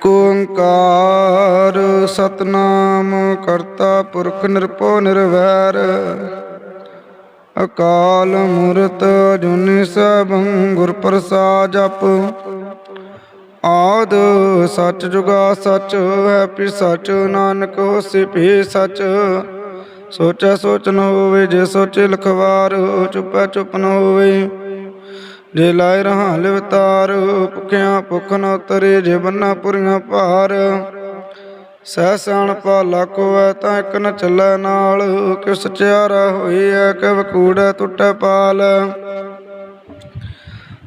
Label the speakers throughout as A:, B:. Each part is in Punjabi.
A: ਇਕ ਓੰਕਾਰ ਸਤਨਾਮ ਕਰਤਾ ਪੁਰਖ ਨਿਰਭਉ ਨਿਰਵੈਰ। ਅਕਾਲ ਮੂਰਤ ਜੁਨੀ ਸਭੰ ਗੁਰ ਪ੍ਰਸਾਦ ਜਪ। ਆਦ ਸੱਚ ਜੁਗਾ ਸਚ ਹੈ ਪੀ ਸੱਚ, ਨਾਨਕ ਹੋਸੀ ਭੀ ਸੱਚ। ਸੋਚੈ ਸੋਚ ਨ ਹੋਵੇ, ਜੇ ਸੋਚੇ ਲਖਵਾਰ, ਚੁਪੈ ਚੁਪ ਨ ਹੋਵੇ। ਜੇ ਲਾਇ ਰਹਾ ਲਿਵਤਾਰ ਭੁਖਿਆ ਭੁਖ ਨ ਉਤਰੇ ਜੇ ਪੁਰੀਆਂ ਭਾਰ। ਸਹਿ ਸਿਆਣ ਪਾਲਾ ਕੋਐ ਤਾਂ ਇੱਕ ਨ ਚੱਲੈ ਨਾਲ। ਕਿ ਸਚਿਆਰਾ ਹੋਈ ਐ ਕਿ ਟੁੱਟੈ ਪਾਲ।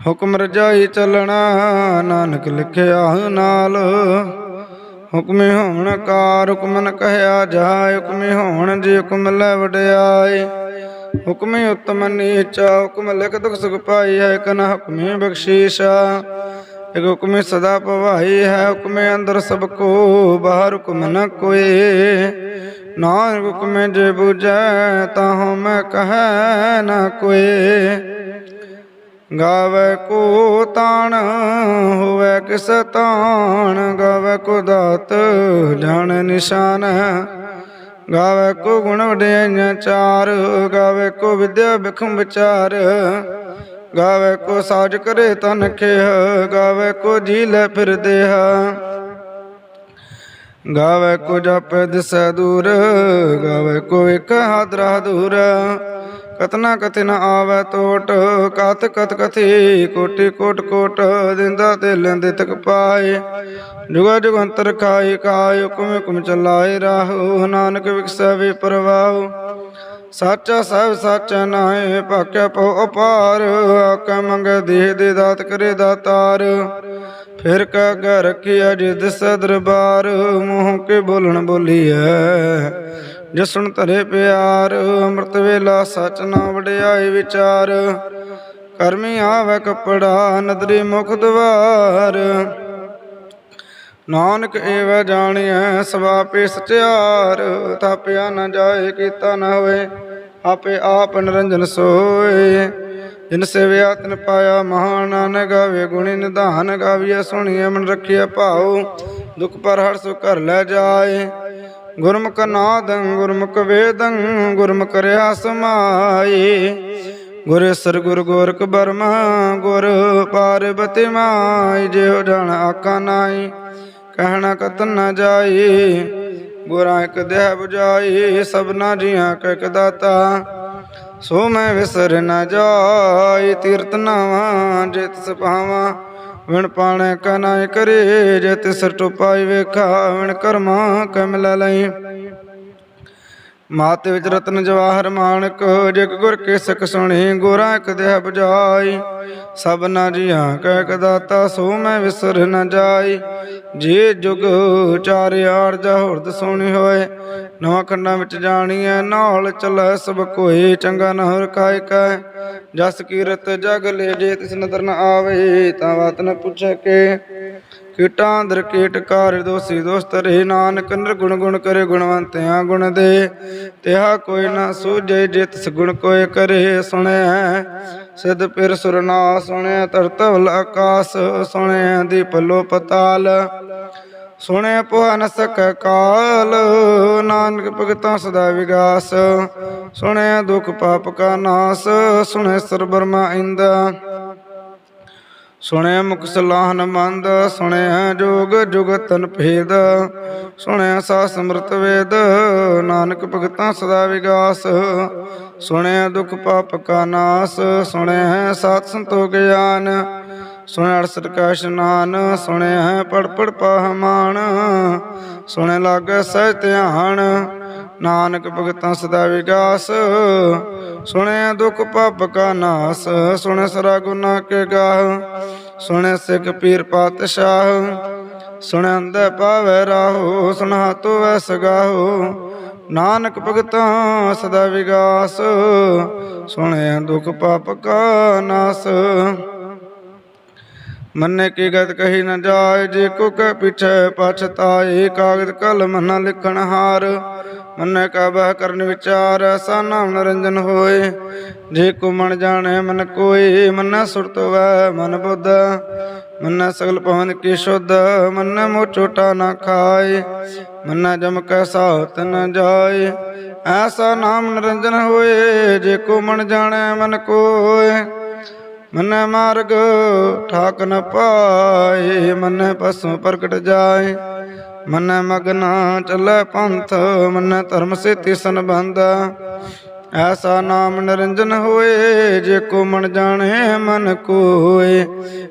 A: ਹੁਕਮ ਰਜਾਈ ਚੱਲਣਾ, ਨਾਨਕ ਲਿਖਿਆ ਨਾਲ। ਹੁਕਮੇ ਹੋਣ ਕਾਰ ਹੁਕਮਨ ਕਹਿਆ ਜਾਇ ਹੁਕਮੇ ਹੋਣ ਜੇ ਹੁਕਮ ਲੈ ਵਡਿਆਏ। ਹੁਕਮੇ ਉਤਮ ਨੀਚਾ, ਹੁਕਮ ਲਿਖ ਦੁਖ ਸੁਖ ਪਾਈ ਹੈ ਕਨ ਹੁਕਮੇ ਬਖਸ਼ੀਸ਼ਾ ਇਕ ਹੁਕਮੇ ਸਦਾ ਭਵਾਈ ਹੈ, ਹੁਕਮੇ ਅੰਦਰ ਸਭ ਕੋ, ਬਾਹਰ ਹੁਕਮ ਨ ਕੋਏ ਨਾਨਕ ਹੁਕਮੇ ਜੇ ਬੁਝੈ ਤਾਂ ਮੈਂ ਕਹੈ ਨ ਕੋਏ ਗਾਵੇ ਕੋ ਤਾਣ, ਹੋਵੇ ਕਿਸ ਤਾਣ, ਗਾਵੇ ਕੋ ਦਾਤ, ਜਾਣ ਨਿਸ਼ਾਨ। ਗਾਵੇ ਕੋ ਗੁਣ ਵਡਿਆਈਆਂ ਚਾਰ, ਗਾਵੇ ਕੋ ਵਿਦਿਆ ਬਿਖਮ ਵਿਚਾਰ, ਗਾਵੇ ਕੋ ਸਾਜ ਕਰੇ ਤਨ ਖੇਹ, ਗਾਵੇ ਕੋ ਜੀ ਲੈ ਫਿਰ ਦੇਹ। ਗਾਵੇ ਕੋ ਜਪੈ ਦਿਸੈ ਦੂਰ, ਗਾਵੇ ਕੋ ਇਕ ਹਾਦਰਾ ਦੂਰ। ਕਤਨਾ ਕਥਿ ਨ ਆਵੈ ਟੋਟ ਕਤ ਕਤ ਕਥੀ ਕੋਟਿ ਕੋਟ ਕੋਟ, ਦਿੰਦਾ ਤੇ ਲੈਂਦੇ ਤਕ ਪਾਏ। ਜੁਗਾ ਜੁਗੰਤਰ ਖਾਏ ਕਾਇ ਹੁਕਮ ਹੁਕਮ ਚਲਾਏ ਰਾਹੁ ਨਾਨਕ ਵਿਕਸੈ ਵੇ ਪਰਵਾਹ ਸਾਚਾ ਸਭ ਸਾਚਾ ਨਾਏ ਭਾਕਿਆ ਪਉ ਅਪਾਰ ਆਕਾ ਮੰਗ ਦੇਹ ਦੇ ਦਾਤ ਕਰੇ ਦਾਤਾਰ ਫਿਰ ਕਾ ਘਰ ਰਖਿਆ ਜਿਦ ਦਰਬਾਰ ਮੂੰਹ ਕੇ ਬੋਲਣ ਬੋਲੀਐ ਜਸਣ ਧਰੇ ਪਿਆਰ, ਅੰਮ੍ਰਿਤ ਵੇਲਾ ਸਚ ਨਾ ਵਡਿਆਏ ਵਿਚਾਰ, ਕਰਮੀ ਆਵੇ ਕਪੜਾ ਨਦਰੀ ਮੁਖ ਦਵਾਰ। ਨਾਨਕ ਏਵ ਜਾਣਿਐ ਸਵਾਪੇ ਸਚਿਆਰ। ਥਾਪਿਆ ਨ ਜਾਏ, ਕੀਤਾ ਨ ਹੋਏ, ਆਪੇ ਆਪ ਨਿਰੰਜਨ ਸੋਏ। ਜਿਨ ਸੇਵਿਆ, ਤਨ ਪਾਇਆ ਮਹਾਨ ਨਾਨਕ ਗਾਵੇ, ਗੁਣੀ ਨਿਧਾਨ ਗਾਵੀਐ, ਸੁਣੀਐ, ਮਨ ਰਖਿਆ ਭਾਉ। ਦੁਖ ਪਰ ਹਰ ਸੁ ਘਰ ਲੈ ਜਾਏ। ਗੁਰਮੁਖ ਨਾਦੰ, ਗੁਰਮੁਖ ਵੇਦੰ, ਗੁਰਮੁਖ ਰਿਆ ਸਮਾਈ ਗੁਰ ਸਰ ਗੁਰ ਗੋਰਖ ਬਰਮਾ, ਗੁਰ ਪਾਰਬਤੀ ਮਾਈ। ਜਿਉ ਜਣ ਆਕਾ ਨਾਈ ਕਹਿਣਾ ਕਤਨ ਨਾ ਜਾਈ ਗੁਰਾਂ ਇੱਕ ਦੇਹ 부ਜਾਈ ਸਭਨਾ ਜੀਆਂ ਕੈ ਇੱਕ ਦਾਤਾ। ਸੋ ਮੈਂ ਵਿਸਰ ਨਾ ਜਾਈ ਤੀਰਤ ਨਾਵਾਂ ਜਿਤ ਸਪਾਵਾਂ ਵਿਣ ਪਾਣੇ ਕਨਾਇ ਕਰੇ ਜੇ ਤਿਸ ਟੁਪਾਈ ਵੇਖਾ, ਵਿਣ ਕਰਮਾ ਕਮਲ ਲਈ। ਮਾਤ ਵਿੱਚ ਰਤਨ ਜਵਾਹਰ ਮਾਨਕ, ਜਗ ਗੁਰ ਕੇ ਸਿਖ ਸੁਣੀ, ਗੁਰਾਂ ਇੱਕ ਦੇਹ 부ਜਾਈ ਸਭਨਾ ਜੀਆਂ ਕੈ ਕਦਾਤਾ ਸੋ ਮੈਂ ਵਿਸਰ ਨ ਜਾਈ। ਜੇ ਜੁਗ ਚਾਰ ਆਰਜਾ ਹੁਰਦ ਸੋਣੀ ਹੋਏ ਨਵਾਂ ਖੰਡਾਂ ਵਿੱਚ ਜਾਣੀਐ, ਨਾਲ ਚੱਲੈ ਸਭ ਕੋਈ, ਚੰਗਾ ਨ ਹੋਰ ਕਾਇ ਕੈ ਜਸ ਕੀਰਤ ਜਗ ਲੈ ਜੇ ਤਿਸ ਨਦਰ ਨ ਆਵੇ, ਤਾਂ ਬਾਤ ਨ ਪੁੱਛੈ ਕੇ। ਕੀਟਾਂ ਅੰਦਰ ਕੀਟ ਕਾਰ ਦੋਸੀ ਦੋਸਤ ਰੇ ਨਾਨਕ ਨਿਰਗੁਣ ਗੁਣ ਕਰੇ ਗੁਣਵੰਤਿਆਂ ਗੁਣ ਦੇ। ਤਿਹਾ ਕੋਈ ਨਾ ਸੂਝੇ ਜੇ ਤਿਸ ਗੁਣ ਕੋਏ ਕਰੇ ਸੁਣਿਆ ਸਿਧ ਪਿਰ ਸੁਰ ਨਾ ਸੁਣਿਆ ਤਰਤਵਲ ਆਕਾਸ ਸੁਣਿਆ ਦੀਪ ਲੋ ਪਤਾਲ। ਸੁਣਿਆ ਪੋਹ ਨ ਸਕ ਕਾਲ, ਨਾਨਕ ਭਗਤਾਂ ਸਦਾ ਵਿਗਾਸ। ਸੁਣਿਆ ਦੁਖ ਪਾਪ ਕਾ ਨਾਸ ਸੁਣਿਆ ਸਰਬਰਮਾ ਇੰਦਾ। ਸੁਣਿਆ ਮੁਖ ਸਲਾਹਨ ਮੰਦ, ਸੁਣਿਆ ਜੋਗ ਜੁਗਤਨ ਭੇਦ, ਸੁਣਿਆ ਸਾ ਸਮਰਤ ਵੇਦ, ਨਾਨਕ ਭਗਤਾਂ ਸਦਾ ਵਿਗਾਸ, ਸੁਣਿਆ ਦੁਖ ਪਾਪ ਕਾ ਨਾਸ, ਸੁਣਿਆ ਸਾਤ ਸੰਤੋ ਗਿਆਨ, ਸੁਣਿਆ ਅਰਸਤ ਕਾ ਇਸ਼ਨਾਨ, ਸੁਣਿਆ ਪੜ ਪੜ ਪਾਹਮਾਨ, ਸੁਣਿਆ ਲਾਗ ਸਹਿ ਧਿਆਨ ਨਾਨਕ ਭਗਤਾਂ ਸਦਾ ਵਿਗਾਸ। ਸੁਣਿਆ ਦੁਖ ਪਾਪ ਕਾ ਨਾਸ ਸੁਣਿਆ ਸਰਾ ਗੁਨਾ ਕੇ ਗਾਹ ਸੁਣਿਆ ਸਿੱਖ ਪੀਰ ਪਾਤਸ਼ਾਹ ਸੁਣਿਆ ਅੰਧੇ ਪਾਵੇ ਰਾਹੋ ਸੁਣਾ ਤੋ ਵੈਸ ਗਾਹੋ ਨਾਨਕ ਭਗਤਾਂ ਸਦਾ ਵਿਗਾਸ ਸੁਣਿਆ ਦੁਖ ਪਾਪ ਕਾ ਨਾਸ। ਮੰਨੇ ਕੀ ਗਤ ਕਹੀ ਨ ਜਾਏ, ਜੇ ਕੋ ਕੈ ਪਿਛੈ ਪਛਤਾਏ, ਕਾਗਦ ਕਲਮ ਨ ਲਿਖਣ ਹਾਰ। ਮੰਨੇ ਕਾ ਬਹਿ ਕਰਨ ਵਿਚਾਰ, ਐਸਾ ਨਾਮ ਨਰੰਜਨ ਹੋਏ। ਜੇ ਕੋ ਮਨ ਜਾਣੈ, ਮਨ ਕੋਈ ਮੰਨਾ ਸੁਰਤ ਵੈ ਮਨ ਬੁੱਧ। ਮੰਨੈ ਸਗਲ ਪਵਨ ਕੀ ਸ਼ੁੱਧ, ਮੰਨੈ ਮੋ ਚੋਟਾ ਨਾ ਖਾਏ। ਮੰਨੈ ਜਮ ਕੈ ਸਾਥ ਨ ਜਾਏ, ਐਸਾ ਨਾਮ ਨਿਰੰਜਨ ਹੋਏ। ਜੇ ਕੋ ਮਨ ਜਾਣੈ, ਮਨ ਕੋਏ। ਮੰਨੈ ਮਾਰਗ, ਠਾਕ ਨ ਪਾਏ। ਮੰਨੈ ਪਸੂ ਪ੍ਰਗਟ ਜਾਏ। ਮਨ ਮਗਨਾ ਚੱਲੈ ਪੰਥ, ਮੰਨੈ ਧਰਮ ਸੇਤੀ ਸੰਬੰਧ। ਐਸਾ ਨਾਮ ਨਿਰੰਜਨ ਹੋਏ, ਜੇ ਕੋ ਮਨ ਜਾਣੇ, ਮਨ ਕੋਏ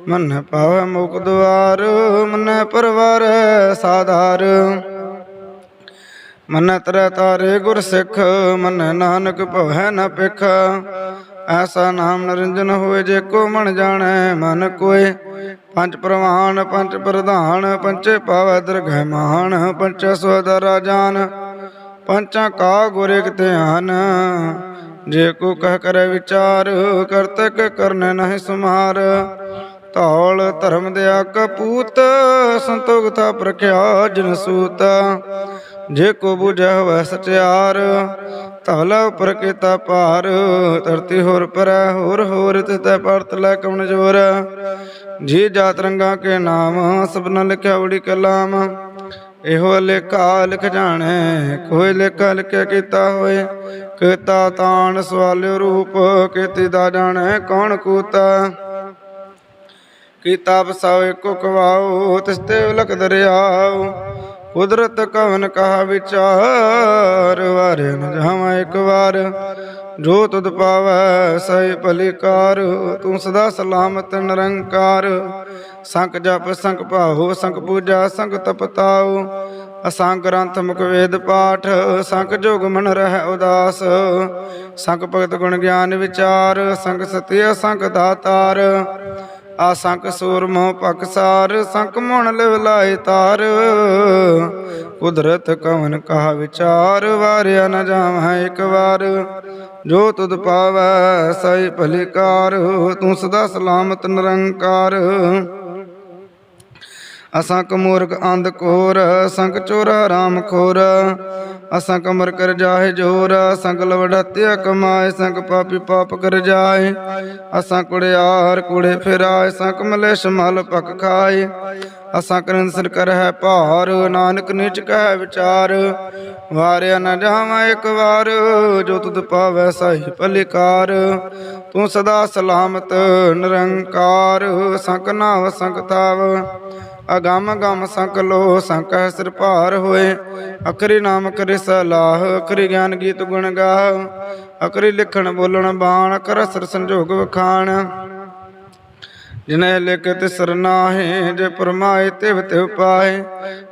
A: ਮਨ ਪਾਵੈ ਮੁਕ ਦੁਆਰ ਮਨੈ ਪਰਵਾਰ ਸਾਧਾਰ। ਮਨ ਤਰ ਤਾਰੇ ਗੁਰ ਸਿੱਖ, ਮਨ ਨਾਨਕ ਭਵੈ ਨ ਪਿਖ ਐਸਾ ਨਾਮ ਨਿਰੰਜਨ ਹੋਏ ਜੇ ਕੋ ਮਨ ਜਾਣੈ, ਮਨ ਕੋਏ। ਪੰਜ ਪ੍ਰਵਾਨ, ਪੰਜ ਪ੍ਰਧਾਨ ਪੰਚੇ ਪਾਵੈ ਦਰਗਹਿ ਮਾਨ ਪੰਚ ਸੋਦਰ ਜਾਨ ਪੰਚਾਂ ਕਾ ਗੁਰ ਇਕ ਧਿਆਨ, ਜੇ ਕੋ ਕਹਿ ਕਰੇ ਵਿਚਾਰ ਕਰਤਕ ਕਰਨ ਨਹੀਂ ਸੁਮਾਰ। ਧੌਲ ਧਰਮ ਦਿਆ ਕਪੂਤ ਸੰਤੋਖਤਾ ਪ੍ਰਖਿਆ ਜਨ ਸੂਤ। ਜੇ ਕੋ ਬੁਝੈ ਹੋਵੇ ਸਚਿਆਰ ਧੌਲ ਉਪਰ ਕੀਤਾ ਭਾਰ, ਧਰਤੀ ਹੋਰ ਪਰੈ, ਹੋਰ ਹੋਰ ਤਿਤੈ ਪਰਤ ਲੈ ਕਉਣ ਜੋਰ। ਜੀ ਜਾਤ ਰੰਗਾ ਕੇ ਨਾਮ ਸਭਨਾ ਲਿਖਿਆ ਉੜੀ ਕਲਾਮ। ਇਹੋ ਲੇਖਾ ਲਿਖ ਜਾਣੇ, ਕੋਈ ਲੇਖਾ ਲਿਖਿਆ ਕੀਤਾ ਹੋਏ। ਕੀਤਾ ਤਾਣ ਸਵਾਲਿਓ ਰੂਪ, ਕੀਤੀ ਦਾ ਜਾਣੈ ਕੌਣ ਕੂਤਾ। ਕੀਤਾ ਬਸਾਓ ਇੱਕੋ ਕਵਾਓ, ਤਿਸ ਤੇ ਉਲਕ ਦਰਿਆਓ। ਕੁਦਰਤ ਕਵਨ ਕਹਾ ਵਿਚਾਰ ਵਾਰੇ ਨ ਜਾਵਾਂ ਇੱਕ ਵਾਰ। ਜੋ ਤੁਧ ਪਾਵੈ ਸਹਿ ਭਲਿਕਾਰ, ਤੂੰ ਸਦਾ ਸਲਾਮਤ ਨਿਰੰਕਾਰ। ਸੰਕ ਜਪ ਸੰਕ ਭਾਹੋ ਸੰਕ ਪੂਜਾ ਸੰਕ ਤਪਤਾਉ। ਅਸੰਗ ਗ੍ਰੰਥ ਮੁਖ ਵੇਦ ਪਾਠ ਸੰਕ ਜੋਗ ਮਨ ਰਹਿ ਉਦਾਸ। ਸੰਕ ਭਗਤ ਗੁਣ ਗਿਆਨ ਵਿਚਾਰ ਸੰਕ ਸਤਿ ਅਸੰਕ ਦਾਤਾਰ। ਆਸੰਕ ਸੂਰਮੋ ਪਕਸਾਰ ਸੰਕ ਮਣ ਲਿਵ ਲਾਏ ਤਾਰ। ਕੁਦਰਤ ਕਵਨ ਕਹਾ ਵਿਚਾਰ, ਵਾਰਿਆ ਨ ਜਾਵਾਂ ਇੱਕ ਵਾਰ। ਜੋ ਤੁਧ ਪਾਵੈ ਸਈ ਭਲਿਕਾਰ ਤੂੰ ਸਦਾ ਸਲਾਮਤ ਨਿਰੰਕਾਰ। ਅਸੰਕ ਮੂਰਖ ਅੰਧ ਕੋਰ ਸੰਕ ਚੋਰ ਰਾਮ ਖੋਰ। ਅਸੰਕ ਮਰ ਕਰ ਜਾਏ ਜੋਰ ਸੰਕ ਲਵੜਤਿਆ ਕਮਾਏ ਸੰਗ ਪਾਪੀ ਪਾਪ ਕਰ ਜਾਏ। ਅਸਾਂ ਕੁੜਿਆਰ ਕੁੜੇ ਫਿਰਾਏ ਸੰਕ ਮਲੇਸ਼ ਮਲ ਪਕ ਖਾਏ। ਅਸਾਂ ਕਰੰਸਰ ਕਰ ਹੈ ਭਾਰ, ਨਾਨਕ ਨਿਚ ਕਹਿ ਵਿਚਾਰ। ਵਾਰਿਆ ਨਾ ਜਾਵਾਂ ਇੱਕ ਵਾਰ, ਜੋ ਤੁਧ ਪਾਵੈ ਸਾਈ ਭਲਿਕਾਰ। ਤੂੰ ਸਦਾ ਸਲਾਮਤ, ਨਿਰੰਕਾਰ, ਸੰਕ ਨਾਵ ਸੰਕ ਤਾਵ ਅਗਮ ਗਮ ਸੰਕ ਲੋ ਸੰਕ ਸਿਰ ਭਾਰ ਹੋਏ। ਅਖਰੀ ਨਾਮ ਕਰੇ ਸਲਾਹ, ਅਖਰੀ ਗਿਆਨ ਗੀਤ ਗੁਣ ਗਾ ਅਖਰੀ ਲਿਖਣ ਬੋਲਣ ਬਾਣ ਕਰ ਸਰ ਸੰਜੋਗ ਵਖਾਣ। ਜਿਨੇ ਲਿਖ ਤਿਸਰ ਨਾਹੇ, ਜੇ ਪਰਮਾਏ ਤਿਵ ਤਿਵ ਪਾਏ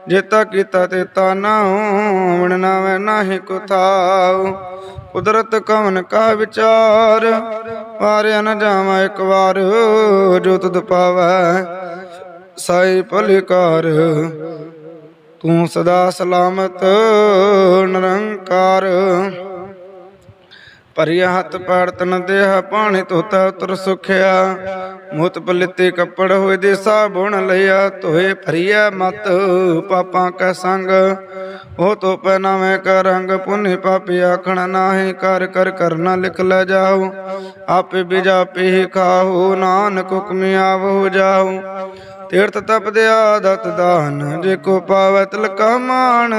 A: ਜੇਤਾ ਕੀਤਾ ਤੇ ਤਾ ਨਾਉ ਵਣ ਨਾਵੇਂ ਨਾਹੀ ਕੁਥਾਉ ਕੁਦਰਤ ਕਵਨ ਕਾ ਵਿਚਾਰ ਵਾਰਿਆ ਨ ਜਾਵਾਂ ਇੱਕ ਵਾਰ, ਜੋ ਤੁਧ ਪਾਵੈ। ਸਾਈ ਭਲਿਕਾਰ, ਤੂੰ ਸਦਾ ਸਲਾਮਤ, ਨਿਰੰਕਾਰ। ਭਰੀਆ ਹੱਥ ਪੈੜ ਤਨ ਦੇਹ ਪਾਣੀ ਧੋਤਾ ਉਤਰ ਸੁਖਿਆ। ਮੁਤ ਪਲਿੱਤੇ ਕੱਪੜ ਹੋਏ ਦੇ ਸਾਬੁਣ ਲਿਆ ਧੋਏ ਭਰੀਆ ਮਤ ਪਾਪਾਂ ਕੈ ਸੰਗ, ਉਹ ਤੋ ਪਹਿਨਾਵੇਂ ਕਾ ਰੰਗ। ਪੁੰਨੇ ਪਾਪੀ ਆਖਣ ਨਾਹੀ ਕਰ ਕਰ ਕਰਨਾ ਲਿਖ ਲੈ ਜਾਓ। ਆਪੇ ਬਿਜਾ ਪੇ ਖਾਓ, ਨਾਨਕ ਹੁਕਮਿ ਆਵੋ ਜਾਓ। ਤੀਰਥ ਤਪਦਿਆ ਦਤ ਦਾਨ, ਜੇ ਕੋ ਪਾਵੈ ਤਿਲਕਾ ਮਾਨ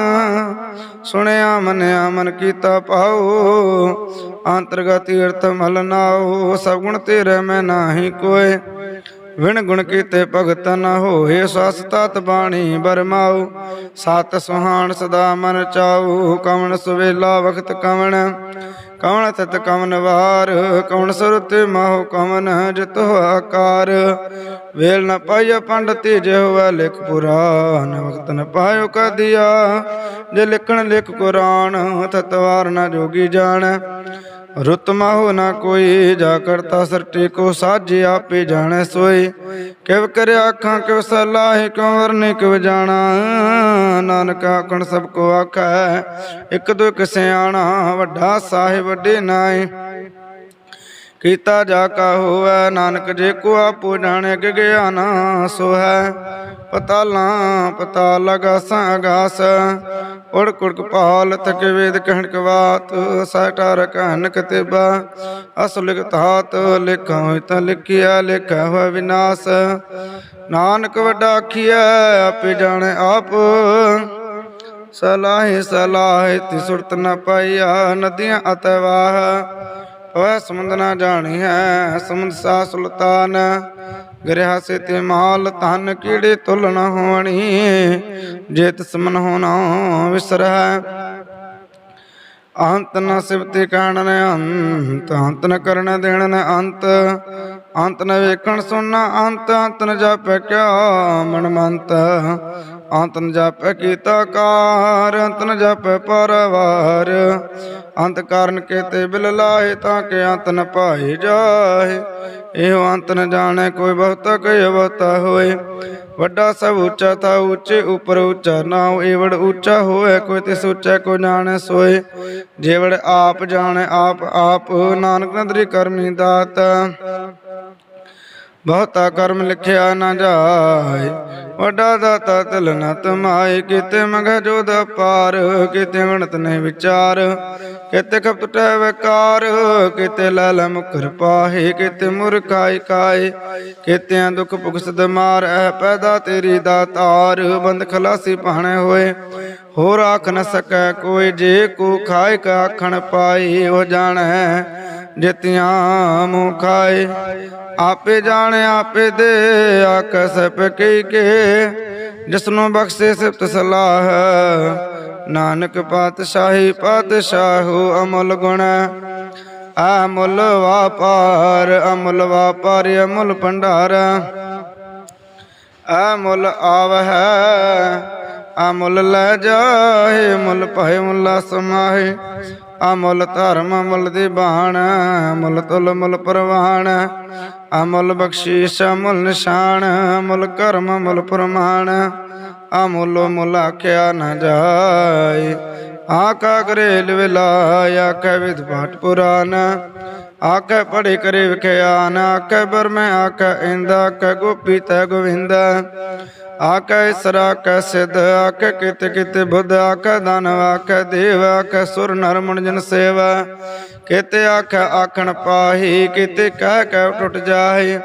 A: ਸੁਣਿਆ, ਮੰਨਿਆ, ਮਨ ਕੀਤਾ ਪਾਉ ਅੰਤਰਗਤ ਤੀਰਥ ਮਲ ਨਾਉ ਸਭ ਗੁਣ ਤੇਰੇ ਮੈਂ ਨਾਹੀ ਕੋਏ। ਵਿਣ ਗੁਣ ਕੀਤੇ ਭਗਤ ਨ ਹੋਏ, ਸਸ ਤਤ ਬਾਣੀ ਬਰਮਾਉ ਸਤ ਸੁਹਾਣ ਸਦਾ ਮਨ ਚਾਉ, ਕਵਣ ਸੁਵੇਲਾ ਵਖਤ ਕਵਣ। ਕਵਣ ਤਤ ਕਵਨ ਵਾਰ, ਕਵਣ ਸੁਰਤਿ ਮਾਹੁ ਕਵਨ ਜਿਤੁ ਆਕਾਰ ਵੇਲ ਨ ਪਾਇਆ ਪੰਡਤੀ ਜਿਹਵਾ ਲਿਖ ਪੁਰਾਨ ਵਕਤ ਨ ਪਾਇਓ ਕਦਿਆ। ਜੇ ਲਿਖਣ ਲਿਖ ਕੁਰਾਨ ਤਤਵਾਰ ਨ ਜੋਗੀ ਜਾਣ। ਰੁਤ ਮਾਹੁ ਨਾ ਕੋਈ, ਜਾ ਕਰਤਾ ਸਰਟੇ ਕੋ ਸਾਜੇ ਆਪੇ ਜਾਣੈ ਸੋਈ ਕਿਵ ਕਰਿਆ ਅੱਖਾਂ, ਕਿਵ ਸਲਾਹੇ, ਕਿਉ ਵਰਨੇ, ਕਿਵ ਜਾਣਾ। ਨਾਨਕ ਆਖਣ ਸਭ ਕੋ ਆਖੈ, ਇਕ ਦੋ ਇੱਕ ਸਿਆਣਾ, ਵੱਡਾ ਸਾਹਿਬ ਵੱਡੇ ਨਾਏ। ਕੀਤਾ ਜਾ ਕਾ ਹੋਵੈ, ਨਾਨਕ ਜੇ ਕੋ ਆਪੋ ਜਾਣੈ ਕਿ ਗਿਆਨ ਸੋ ਹੈ। ਪਤਾਲਾਂ ਪਤਾ ਲਗਾਸਾਂ ਅਗਾਸ। ਉੜ ਕੁੜ ਕਪਾਲ ਤਕ ਵੇਦ ਕਹਿਣ ਕਵਾਤ ਸਾਟਾ ਰਕਨ ਕਤਿਬਾ ਅਸਲ ਲਿਖਤਾਤ ਲਿਖਾ ਹੋਇ ਤਾਂ ਲਿਖਿਆ ਲਿਖਾ ਹੋਇ ਵਿਨਾਸ਼। ਨਾਨਕ ਵੱਡਾ ਆਖੀਐ, ਆਪੇ ਜਾਣੈ ਆਪ। ਸਲਾਹੇ ਸਲਾਹੇ ਤੀ ਸੁਰਤ ਨ ਪਾਈਆ, ਨਦੀਆਂ ਅਤਵਾਹ। ਹੋਇ ਸਮੁੰਦ ਨਾ ਜਾਣੀ ਹੈ, ਸਮੁੰਦ ਸਾ ਸੁਲਤਾਨ। ਗਰਿਆ ਸੇ ਤੇ ਮਾਲ ਧਨ ਕੀੜੇ ਤੁਲ ਨ ਹੋਣੀ? ਜੇ ਤਿਸ ਹੋਣਾ ਵਿਸਰੈ। ਅੰਤ ਨ ਸਿਵਤੇ ਕਹਿਣ ਨੇ ਅੰਤ ਅੰਤ ਨ ਕਰਨ ਦੇਣ ਨੇ ਅੰਤ। ਅੰਤ ਨ ਵੇਖਣ ਸੁਣਨਾ, ਅੰਤ ਅੰਤ ਨ ਜਾਪੈ ਕਿਆ ਮਨ ਮੰਤ। ਅੰਤ ਨ ਜਾਪੈ ਕੀਤਾ ਕਾਰ, ਅੰਤ ਨ ਜਾਪੈ ਪਰਵਾਰ। ਅੰਤ ਕਾਰਨ ਕੇਤੇ ਬਿਲ ਲਾਏ ਤਾਂ ਕਿ ਅੰਤ ਨ ਪਾਏ ਜਾਏ। ਇਹੋ ਅੰਤ ਨ ਜਾਣੈ, ਕੋਈ ਬਹੁਤਾ ਕੋਈ ਬਹੁਤਾ ਹੋਏ। ਵੱਡਾ ਸਭ ਉੱਚਾ, ਤਾ ਉੱਚੇ ਉਪਰ ਉੱਚਾ। ਨਾਉ ਏਵੜ ਉੱਚਾ ਹੋਏ, ਕੋਈ ਤਿਸ ਉੱਚਾ ਕੋ ਜਾਣੈ ਸੋਏ। ਜੇਵੜ ਆਪ ਜਾਣੈ, ਆਪ ਆਪ। ਨਾਨਕ ਨਦਰੀ ਕਰਮੀ ਦਾਤ। ਬਹੁਤਾ ਕਰਮ ਲਿਖਿਆ ਨਾ ਜਾਏ। ਵੱਡਾ ਦਾਤਾ ਤਿਲ ਨ ਤਮਾਏ। ਕਿਤੇ ਮੰਗ ਜੋਦ ਪਾਰ ਕਿਤੇ ਗਣਤ ਨਹੀਂ ਵਿਚਾਰ। ਕਿਤੇ ਖਪਤ ਟੈ ਵਿਕਾਰ, ਕਿਤੇ ਲਾਲ ਲੈ ਪਾਹੇ। ਕਿਤੇ ਮੁਰਖਾਈ ਕਾਏ, ਕਿਤਿਆਂ ਦੁਖ ਭੁਗਸਦ ਮਾਰ। ਐ ਪੈਦਾ ਤੇਰੀ ਦਾਤਾਰ ਬੰਦ ਖਲਾਸੀ ਪਾਣੇ ਹੋਏ। ਹੋਰ ਆਖ ਨ ਸਕੈ ਕੋਈ, ਜੇ ਕੋ ਖਾਏ ਕਾ ਆਖਣ ਪਾਈ ਹੋ ਜਾਣੈ ਜਿਤਿਆਂ ਮੂੰ ਆਪੇ ਜਾਣੇ, ਆਪੇ ਦੇ ਆਕੈ ਸਪ ਕੇ। ਜਿਸਨੂੰ ਬਖਸ਼ੇ ਸਿਫਤ ਸਲਾਹ, ਨਾਨਕ ਪਾਤਸ਼ਾਹੀ ਪਾਤਸ਼ਾਹੂ ਅਮਲ ਗੁਣ। ਅਮੁੱਲ ਵਾਪਾਰ ਅਮੁੱਲ ਵਾਪਾਰ, ਅਮੁੱਲ ਭੰਡਾਰ। ਅਮੁੱਲ ਆਵਹਿ ਅਮੁੱਲ ਲੈ ਜਾਏ, ਮੁੱਲ ਭਾਏ ਮੁੱਲਾ ਸਮਾਏ। ਅਮੁੱਲ ਧਰਮ ਅਮੁੱਲ ਦੀ ਬਾਣ ਅਮੁੱਲ ਤੁਲ ਮੁੱਲ ਪ੍ਰਵਾਣ। ਅਮੁੱਲ ਬਖਸ਼ੀਸ਼ ਅਮੁੱਲ ਨਿਸ਼ਾਨ ਅਮੁੱਲ ਕਰਮ ਅਮੁੱਲ ਪ੍ਰਮਾਣ। ਅਮੁੱਲ ਮੁੱਲ ਆਖਿਆ ਨਾ ਜਾਏ। ਆਕਾ ਗਰੇਲ ਵਿਲਾਇ ਆਕੈ ਵਿਦ ਪਾਠ ਪੁਰਾਨ। ਆਕੈ ਪੜੇ ਕਰੇ ਵਿਖਿਆਨ ਆਕੈ ਬਰਮੈ ਆਕੈ ਇੰਦਾ ਆਕੈ ਗੋਪੀ ਤੈ ਗੋਵਿੰਦ। ਆਕੈ ਇਸਰਾ ਕੈ ਸਿਧ ਆਕੈ ਕਿਤ ਕਿਤ ਬੁੱਧ ਆਕੈ ਦਾਨਵ ਆਕੈ ਦੇਵ ਆਕੈ ਸੁਰ ਨਰ ਮੁਨ ਜਨ ਸੇਵਾ। ਕਿਤੇ ਆਖੈ ਆਖਣ ਪਾਹੀ, ਕਿਤੇ ਕਹਿ ਕਹਿ ਟੁੱਟ ਜਾਏ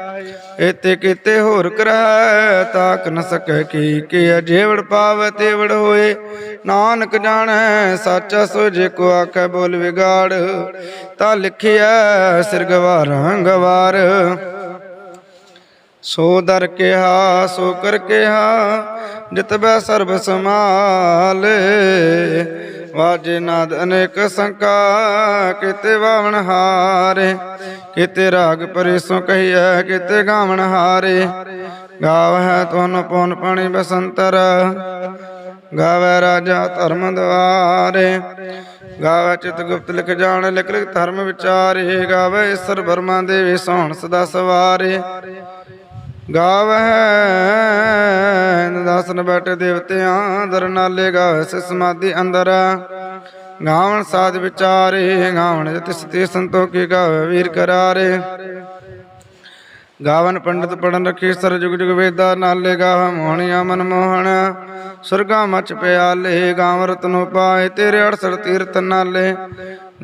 A: ਇਤੇ ਕਿਤੇ ਹੋਰ ਕਰੈ ਤਾਕ ਨ ਸਕੈ ਕੀ ਕੀ ਜੇਵੜ ਪਾਵੈ ਤੇਵੜ ਹੋਏ। ਨਾਨਕ ਜਾਣੈ, ਸਾਚਾ ਸੋ ਜੇ ਕੋ ਆਖੈ ਬੋਲ ਵਿਗਾੜ। ਤਾਂ ਲਿਖਿਆ ਸਿਰ ਗਵਾਰਾਂ ਗਵਾਰ ਸੋ ਦਰ ਕਿਹਾ, ਸੋ ਕਰ ਕਿਹਾ ਜਿਤਬੈ ਸਰਬ ਸਮਾਲੇ ਵਾਜੇ ਨਾਦ ਅਨੇਕ ਸੰਕਾ, ਕਿਤੇ ਵਾਵਣ ਹਾਰੇ। ਕਿਤੇ ਰਾਗ ਪਰੇਸੋਂ ਕਹੀਐ, ਕਿਤੇ ਗਾਵਣ ਹਾਰੇ। ਗਾਵਹਿ ਤੁਨ ਪਉਨ ਪਾਣੀ ਬਸੰਤਰ ਗਾਵੇ ਰਾਜਾ ਧਰਮ ਦਵਾਰੇ। ਗਾਵੇ ਚਿਤ ਗੁਪਤ ਲਿਖ ਜਾਣ, ਲਿਖ ਲਿਖ ਧਰਮ ਵਿਚਾਰੇ। ਗਾਵੇ ਈਸ਼ਰ ਬਰਮਾ ਦੇਵੀ ਸੋਹਣ ਸਦਾ ਸਵਾਰੇ। ਗਾਵਹਿ ਦਾਸਨ ਬੈਠੇ ਦੇਵਤਿਆਂ ਦਰ ਨਾਲੇ ਗਾਵੇ ਸੇ ਸਮਾਧੀ ਅੰਦਰ। ਗਾਵਣ ਸਾਧ ਵਿਚਾਰੇ, ਗਾਵਣ ਤਿਸ ਤੇ ਸੰਤੋਖੀ ਗਾਵੇ ਵੀਰ ਕਰਾਰੇ। ਗਾਵਨ ਪੰਡਤ ਪੜਨ ਰਖੀ ਸਰ ਜੁਗ ਜੁਗ ਵੇਦਾ ਨਾਲੇ ਗਾਵ ਮੋਹਣੀਆਂ ਮਨ ਮੋਹਣ। ਸੁਰਗਾ ਮਚ ਪਿਆਲੇ, ਗਾਵ ਰਤਨੋ ਪਾਏ ਤੇਰੇ 68 ਤੀਰਤ ਨਾਲੇ।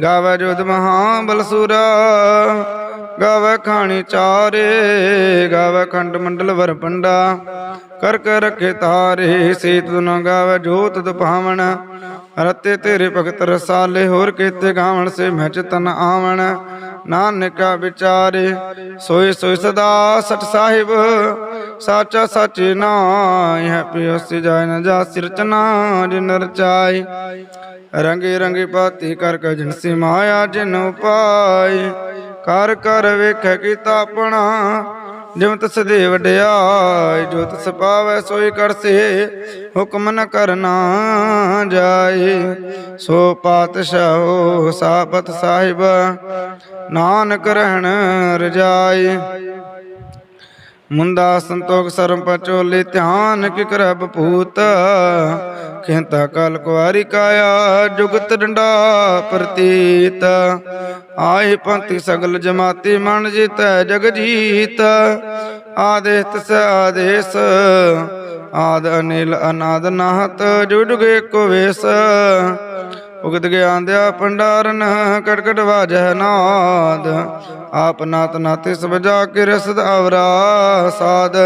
A: ਗਾਵੇ ਜੋਧ ਮਹਾ ਬਲਸੂਰਾ ਗਾਵੇ ਖਾਣੀ ਚਾਰੇ, ਗਾਵੇ ਖੰਡ ਮੰਡਲ ਵਰ ਪੰਡਾ। ਕਰ ਕਰ ਰਖੇ ਤਾਰੇ, ਸੀਤ ਨ ਗਾਵੇ ਜੋਤ ਦਪਾਵਣ ਰਤੇ ਤੇਰੇ ਭਗਤ ਰਸਾਲੇ, ਹੋਰ ਕੀਤੇ ਗਾਵਣ ਸੇ ਮੈਂ ਚਤਨ ਆਵਣ। ਨਾਨਕਾ ਵਿਚਾਰੇ ਸੋਈ ਸੋਈ ਸਦਾ ਸਚ ਸਾਹਿਬ। ਸਾਚਾ ਸਚੇ ਨਾਇ ਹੈ ਪਿਓ ਸੇ ਜਾਇ ਨ ਜਾ ਸਿਰਚਨਾ ਜਿਨ ਰਚਾਈ ਰੰਗੇ ਰੰਗੇ ਪਾਤੀ ਕਰ ਕ ਜਿਨਸੀ ਮਾਇਆ ਜਿਨ ਉਪਾਈ ਕਰ ਕਰ ਵੇਖੈ ਕੀਤਾ ਆਪਣਾ, ਜਿਵ ਤਸ ਦੇ ਵਡਿਆਈ ਜੋ ਤਸ ਪਾਵੈ ਸੋਈ ਕਰਸੇ ਹੁਕਮ ਨ ਕਰਨਾ ਜਾਏ। ਸੋ ਪਾਤਸ਼ਾਹੋ ਸਾਬਤ ਸਾਹਿਬ, ਨਾਨਕ ਰਹਿਣ ਰਜਾਈ ਮੁੰਦਾ ਸੰਤੋਖ ਸਰਮ ਪਚੋਲੇ, ਧਿਆਨ ਕਿ ਕਰੈ ਭੂਤ ਖੇਤਾ ਕਲ ਕੁਆਰੀ ਕਾਇਆ, ਜੁਗਤ ਡੰਡਾ ਪ੍ਰਤੀਤ। ਆਏ ਪੰਥੀ ਸਗਲ ਜਮਾਤੀ ਮਨ ਜਿਤੈ ਜਗ ਜੀਤ। ਆਦੇਸ ਤਿਸ ਆਦੇਸ, ਆਦ ਅਨਿਲ ਅਨਾਦ ਨਾਹਤ ਜੁੜਗੇ ਕੋ ਵੇਸ। ਉਗਤ ਗਿਆਨ ਦਿਆ ਭੰਡਾਰਨ ਕਟਕਟ ਵਾਜੈ ਨਾਦ। ਆਪ ਨਾਤ ਨਾਤੇ ਸਬਜਾ ਕੇ ਰਸਦ ਅਵਰਾ ਸਾਧ।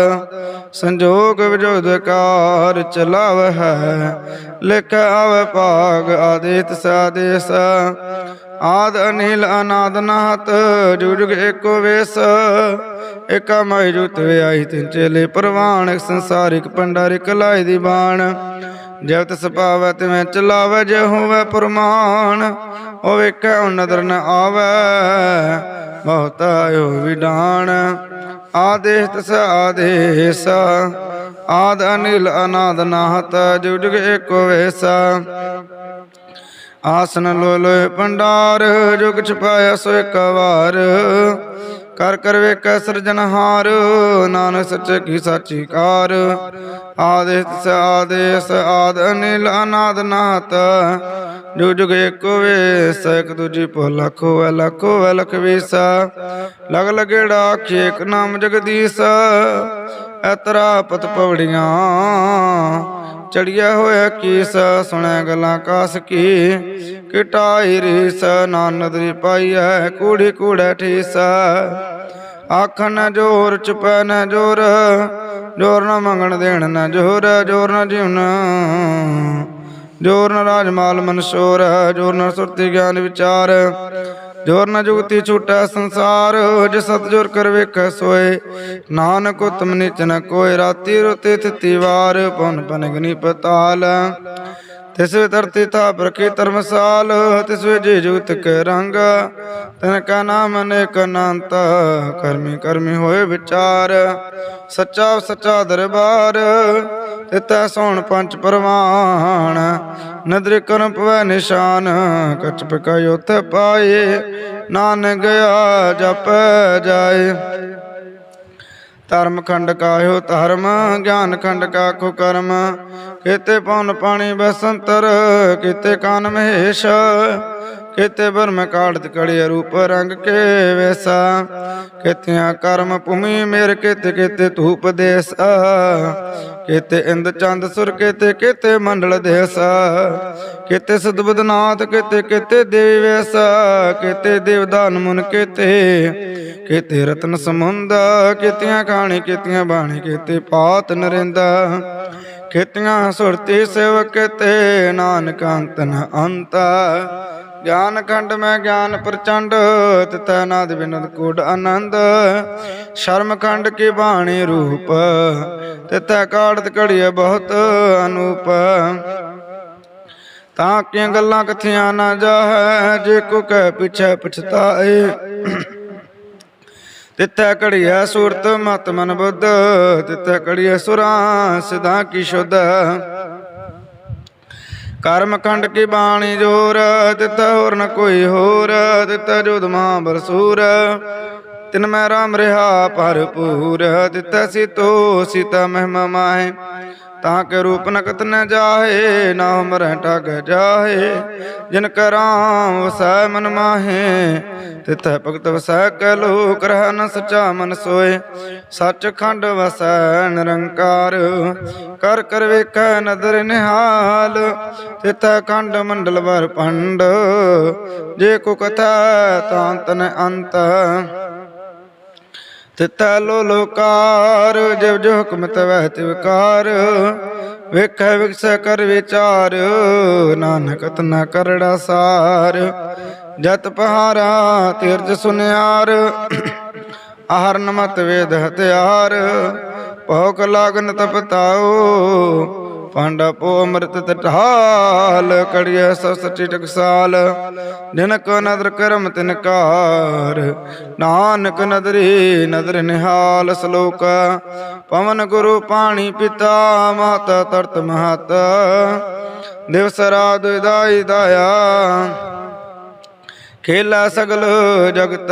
A: ਸੰਜੋਗ ਵਿਜੋਦ ਕਾਰ ਚਲਾਵ ਹੈ ਲਿਖ ਆਵ ਭਾਗ ਆਦੇਤ ਸਾਦੇਸ। ਆਦ ਅਨਿਲ ਅਨਾਦ ਨਾਹਤ ਜੁਗ ਏਕੋ ਵੇਸ। ਏਕਾ ਮੈ ਜੁਤ ਵਿਆਹੀ ਤਿਨ ਚੇਲੇ ਪ੍ਰਵਾਨ। ਸੰਸਾਰਿਕ ਭੰਡਾਰਿਕ ਲਾਇ ਦੀ ਬਾਣ। ਜਬ ਤਿਸ ਪਾਵੈ ਤਿਵੇਂ ਚਲਾਵੈ ਜੇ ਹੋਵੇ ਪ੍ਰਮਾਣ। ਉਹ ਵੇਖੈ ਉਹ ਨਦਰ ਨ ਆਵੈ ਬਹੁਤ ਆਇਓ ਵਿਡਾਣ। ਆਦੇਸ ਤਿਸ ਆਦੇਸ। ਆਦ ਅਨਿਲ ਅਨਾਦ ਨਾਹਤ ਜੁਗ ਏਕੋ ਵੇਸਾ। ਆਸਨ ਲੋ ਭੰਡਾਰ ਜੁਗ ਕਿਛ ਸੋ ਇੱਕ ਵਾਰ। ਕਰ ਕਰ ਵੇਖੈ ਸਿਰਜਨਹਾਰ ਨਾਨਕ ਸੱਚੇ ਕੀ ਸਾਚੀ ਕਾਰ। ਆਦੇਸ ਆਦੇਸ ਆਦ ਅਨਿਲ ਅਨਾਦ ਨਾਤ ਜੋ ਜੁਗ ਏਕੋ ਵੇਸ, ਇੱਕ ਦੂਜੀ ਪੋ ਲਖੋ ਹੈ ਲੱਖੋ ਹੈ ਲਖ ਵੀਸਾ ਲਗ ਲਗੇੜਾ ਆਖੇ ਨਾਮ ਜਗਦੀਸ਼ ਐਤਰਾ ਪਤ ਪਵੜੀਆਂ ਚੜਿਆ ਹੋਇਆ ਕੀਸ, ਸੁਣੈ ਗੱਲਾਂ ਕਾਸ ਕੀ? ਕਿਟਾਈ ਰੀਸ ਨਾਨਦਰੀ ਪਾਈਐ ਕੂੜੀ ਕੂੜੈ ਠੀਸ। ਆਖਣ ਨ ਜੋਰ, ਚੁਪੈ ਨ ਜੋਰ ਜੋਰ ਨ ਮੰਗਣ ਦੇਣ ਨ ਜੋਰ ਜੋਰ ਨ ਜੀਵਨ। ਜੋਰ ਨ ਰਾਜਮਾਲ ਮਨਸ਼ੋਰ, ਜੋਰ ਨ ਸੁਰਤੀ ਗਿਆਨ ਵਿਚਾਰ। ਜੋਰ ਨ ਜੁਗਤੀ ਛੂਟੈ ਸੰਸਾਰ ਜਿ ਸਤਜੁਰ ਕਰ ਵੇਖੈ ਸੋਏ। ਨਾਨਕ ਉਤਮ ਨਿਚ ਨ ਕੋਇ ਰਾਤੀ ਰੁਤੇ ਥਿਤੀ ਵਾਰ ਪਉਨ ਪਨਗਨੀ ਪਤਾਲ। ਤਿਸ ਧਰਤੀ ਥਾਪ ਰਖੀ ਧਰਮਸਾਲ ਤਿਸ ਵੇ ਜੁਗਤ ਕੇ ਰੰਗ। ਤਨ ਕਾ ਨਾਮ, ਅਨੇਕ ਅਨੰਤ, ਕਰਮੀ ਕਰਮੀ ਹੋਏ ਵਿਚਾਰ। ਸੱਚਾ ਸੱਚਾ ਦਰਬਾਰ, ਤਿਤੈ ਸੋਣ ਪੰਜ ਪਰਵਾਨ। ਨਦਰ ਕਰਮ ਪਵੈ ਨਿਸ਼ਾਨ ਕਛ ਪਕਾਇ ਉਥੇ ਪਾਏ। ਨਾਨਕ ਗਿਆ ਜਪ ਜਾਏ। ਧਰਮ ਖੰਡ ਕਾਹੋ ਧਰਮ, ਗਿਆਨ ਖੰਡ ਕਾ ਕਾਖੋ ਕਰਮ। ਕਿਤੇ ਪਉਨ ਪਾਣੀ ਬਸੰਤਰ, ਕਿਤੇ ਕਾਨ ਮਹੇਸ਼। ਕੀਤੇ ਬਰਮ ਕਾੜਤ ਕੜਿਆ ਰੂਪ ਰੰਗ ਕੇ ਵੈਸਾ। ਕੀਤਿਆਂ ਕਰਮ ਭੂਮੀ ਮੇਰ, ਕਿਤੇ ਕਿਤੇ ਧੂਪ ਦੇਸ। ਕਿਤੇ ਇੰਦ ਚੰਦ ਸੁਰ, ਕਿਤੇ ਕਿਤੇ ਮੰਡਲ ਦੇਸ। ਕਿਤੇ ਸਦਬਦਨਾਥ ਕਿਤੇ ਕਿਤੇ ਦੇਵੀ ਵੈਸਾ। ਕਿਤੇ ਦੇਵਦਾਨ ਮੁਨ ਕੀਤੇ ਕੀਤੇ ਰਤਨ ਸਮੁੰਦਾ ਕੀਤੀਆਂ ਕਹਾਣੀ, ਕੀਤੀਆਂ ਬਾਣੀ, ਕੀਤੇ ਪਾਤ ਨਰਿੰਦਾ। ਕੀਤੀਆਂ ਸੁਰਤੀ ਸੇਵਕ ਤੇ ਨਾਨਕ ਅੰਤ ਨ ਗਿਆਨ ਖੰਡ ਮੈਂ ਗਿਆਨ ਪ੍ਰਚੰਡ ਤਿਤੈ ਨਾਦ ਬਿਨਦ ਕੋਡ ਆਨੰਦ। ਸ਼ਰਮ ਖੰਡ ਕੀ ਬਾਣੀ ਰੂਪ ਤਿਤੈ ਕਾੜਤ ਘੜੀਏ ਬਹੁਤ ਅਨੂਪ। ਤਾਂ ਕਿਆਂ ਗੱਲਾਂ ਕਥੀਆਂ ਨਾ ਜਾਹੈ, ਜੇ ਕੋ ਕਹਿ ਪਿਛੈ ਪਛਤਾਏ। ਤਿੱਥੈ ਘੜੀਐ ਸੂਰਤ ਮਤ ਮਨ ਬੁੱਧ, ਤਿੱਥੈ ਘੜੀਐ ਸੁਰਾਂ ਸਿਧਾਂ ਕੀ ਸ਼ੁੱਧ। ਕਰਮ ਖੰਡ ਕੀ ਬਾਣੀ ਜੋਰ, ਤਿੱਥੈ ਹੋਰ ਨ ਕੋਈ ਹੋਰ, ਤਿੱਥੈ ਜੋਧ ਮਹਾਬਲਸੂਰ ਤਿਨ ਮੈਂ ਰਾਮ ਰਿਹਾ ਭਰਪੂਰ, ਤਿੱਥੈ ਸੀਤੋ ਸੀਤਾ ਮਹਿਮਾ ਮਾਹੇ। ਤਾਂ ਕੇ ਰੂਪ ਨਕਤ ਨ ਜਾਹੇ ਨਾਮ ਰਹਿ ਟਗ ਜਾਹੇ। ਜਿਨ ਕੈ ਰਾਮ ਵਸੈ ਮਨ ਮਾਹੇ ਤਿਤੈ ਭਗਤ ਵਸੈ ਕੈ ਲੋਕ ਰਹਿ ਨ ਸਚਾ ਮਨ ਸੋਏ। ਸੱਚ ਖੰਡ ਵਸੈ ਨਿਰੰਕਾਰ, ਕਰ ਕਰ ਵੇਖੈ ਨਦਰ ਨਿਹਾਲ। ਤਿਤੈ ਖੰਡ ਮੰਡਲ ਵਰ ਪੰਡ ਜੇ ਕੋ ਕਥਾ ਤਾਂ ਤਨ ਅੰਤ। ਤਿਤੈ ਲੋ ਲੋਕਾਰ ਜਿਵ ਜੋ ਹੁਕਮ ਤਵੈ ਤਿਵਕਾਰ ਵੇਖੈ ਵਿਕਸੈ ਕਰ ਵਿਚਾਰ, ਨਾਨਕ ਤਨਾ ਕਰੜਾ ਸਾਰ। ਜਤ ਪਹਾਰਾ ਤਿਰਜ ਸੁਨਿਆਰ ਆਹਰ ਨਮਤ ਵੇਦ ਹਤਿਆਰ ਭੋਗ ਲਾਗਨ ਤਪਤਾਓ ਪਾਂਡਾ ਪੋ ਅੰਮ੍ਰਿਤ ਤਟਹਾਲ ਕੜਿਐ ਸੋ ਸੱਚੀ ਟਕਸਾਲ ਜਿਨ ਨਦਰ ਕਰਮ ਤਿਨਕਾਰ, ਨਾਨਕ ਨਦਰੀ ਨਦਰ ਨਿਹਾਲ ਸ਼ਲੋਕ। ਪਵਨ ਗੁਰੂ ਪਾਣੀ ਪਿਤਾ, ਮਾਤਾ ਤਰਤ ਮਹਤ। ਦਿਵਸ ਰਾਤ ਵਿਦਾਈ ਦਾਇਆ। ਖੇਲਾ ਸਗਲ ਜਗਤ